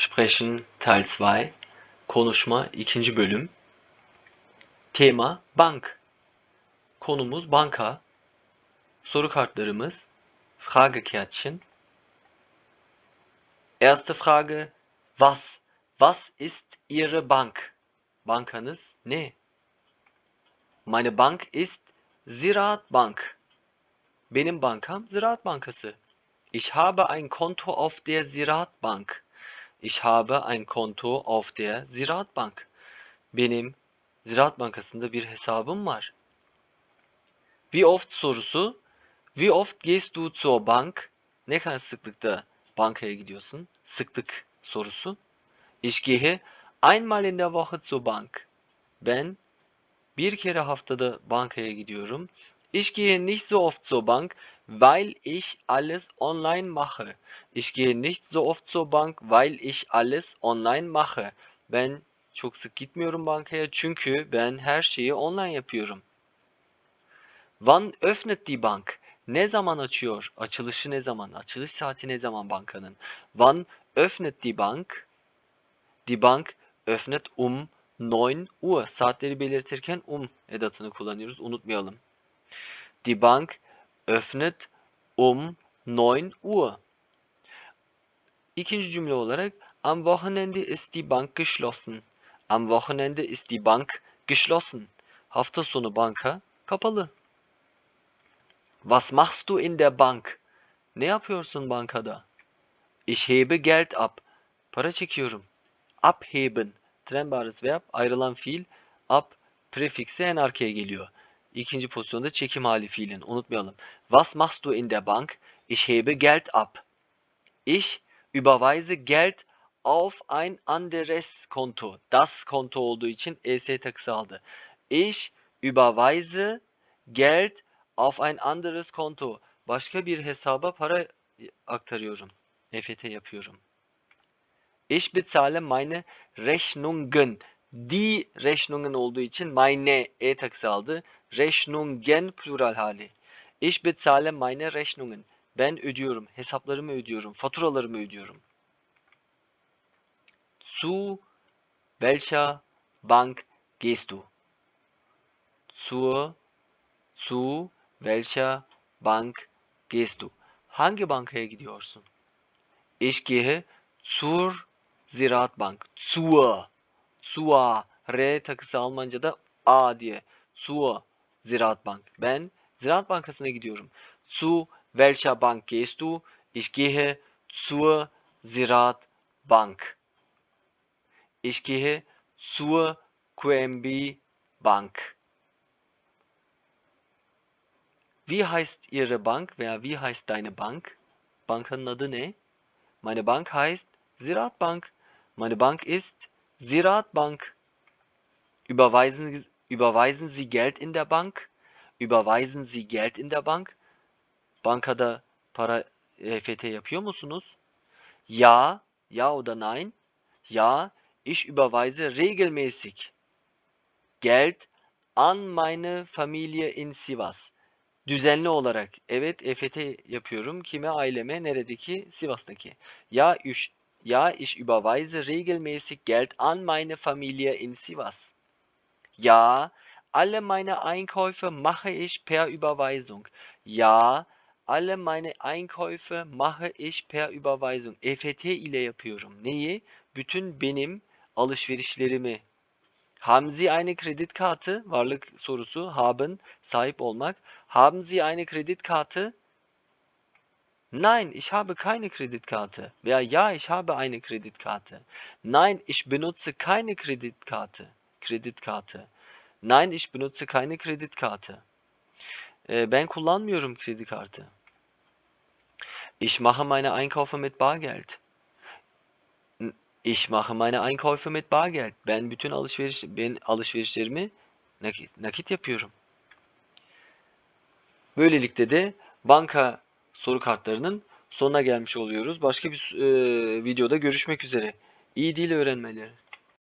Sprechen Teil 2 Konuşma 2. bölüm Tema Bank Konumuz banka Soru kartlarımız Fragekärtchen Erste Frage Was? Was ist Ihre Bank? Bankanız ne? Meine Bank ist Ziraat Bank. Benim bankam Ziraat Bankası. Ich habe ein Konto auf der Ziraat Bank. Ich habe ein Konto auf der Ziraat Bank. Benim Ziraat Bankası'nda bir hesabım var. Wie oft sorusu. Wie oft gehst du zur Bank? Ne kadar sıklıkta bankaya gidiyorsun? Sıklık sorusu. Ich gehe einmal in der Woche zur Bank. Ben bir kere haftada bankaya gidiyorum. Ich gehe nicht so oft zur Bank, weil ich alles online mache. Ich gehe nicht so oft zur Bank, weil ich alles online mache. Ben çok sık gitmiyorum bankaya çünkü ben her şeyi online yapıyorum. Wann öffnet die Bank? Ne zaman açıyor? Açılışı ne zaman? Açılış saati ne zaman bankanın? Wann öffnet die Bank? Die Bank öffnet um 9 Uhr. Saatleri belirtirken um edatını kullanıyoruz. Unutmayalım. Die Bank öffnet um 9 Uhr. İkinci cümle olarak Am Wochenende ist die Bank geschlossen. Am Wochenende ist die Bank geschlossen. Hafta sonu banka kapalı. Was machst du in der Bank? Ne yapıyorsun bankada? Ich hebe Geld ab. Para çekiyorum. Abheben. Trennbares verb. Ayrılan fiil. Ab prefiksi en arkaya geliyor. İkinci pozisyonda çekim hali fiilin. Unutmayalım. Was machst du in der Bank? Ich hebe Geld ab. Ich überweise Geld auf ein anderes Konto. Das Konto olduğu için ES takısı aldı. Ich überweise Geld auf ein anderes Konto. Başka bir hesaba para aktarıyorum. EFT yapıyorum. Ich bezahle meine Rechnungen. Die Rechnungen olduğu için meine E takısı aldı. Rechnungen plural hali. Ich bezahle meine Rechnungen. Ben ödüyorum. Hesaplarımı ödüyorum. Faturalarımı ödüyorum. Zu welcher Bank gehst du? Zur, zu welcher Bank gehst du? Hangi bankaya gidiyorsun? Ich gehe zur Ziraat Bank. Zur. Zur. R takısı Almanca'da A diye. Zur Ziraat Bank. Ben Ziraat Bankası'na gidiyorum. Zu welcher Bank gehst du? Ich gehe zur Ziraat Bank. Ich gehe zur QNB Bank. Wie heißt Ihre Bank veya wie heißt deine Bank? Bankanın adı ne? Meine Bank heißt Ziraat Bank. Meine Bank ist Ziraat Bank. Überweisen, überweisen Sie Geld in der Bank? Überweisen Sie Geld in der Bank? Bankada para EFT yapıyor musunuz? Ja, ja oder nein? Ja, ich überweise regelmäßig Geld an meine Familie in Sivas. Düzenli olarak evet EFT yapıyorum. Kime? Aileme. Neredeki? Sivas'taki. Ja, ich, ja, ich überweise regelmäßig Geld an meine Familie in Sivas. Ja, alle meine Einkäufe mache ich per Überweisung. Ja, alle meine Einkäufe mache ich per Überweisung. EFT ile yapıyorum. Neyi? Bütün benim alışverişlerimi. Haben Sie eine Kreditkarte? Varlık sorusu. Haben, sahip olmak. Haben Sie eine Kreditkarte? Nein, ich habe keine Kreditkarte. Veya ja, ich habe eine Kreditkarte. Nein, ich benutze keine Kreditkarte. Kreditkarte. Nein, ich benutze keine Kreditkarte. Ee, ben kullanmıyorum kredi kartı. Ich mache meine Einkäufe mit Bargeld. Ich mache meine Einkäufe mit Bargeld. Ben bütün alışveriş ben alışverişlerimi nakit, nakit yapıyorum. Böylelikle de banka soru kartlarının sonuna gelmiş oluyoruz. Başka bir e, videoda görüşmek üzere. İyi dil öğrenmeleri.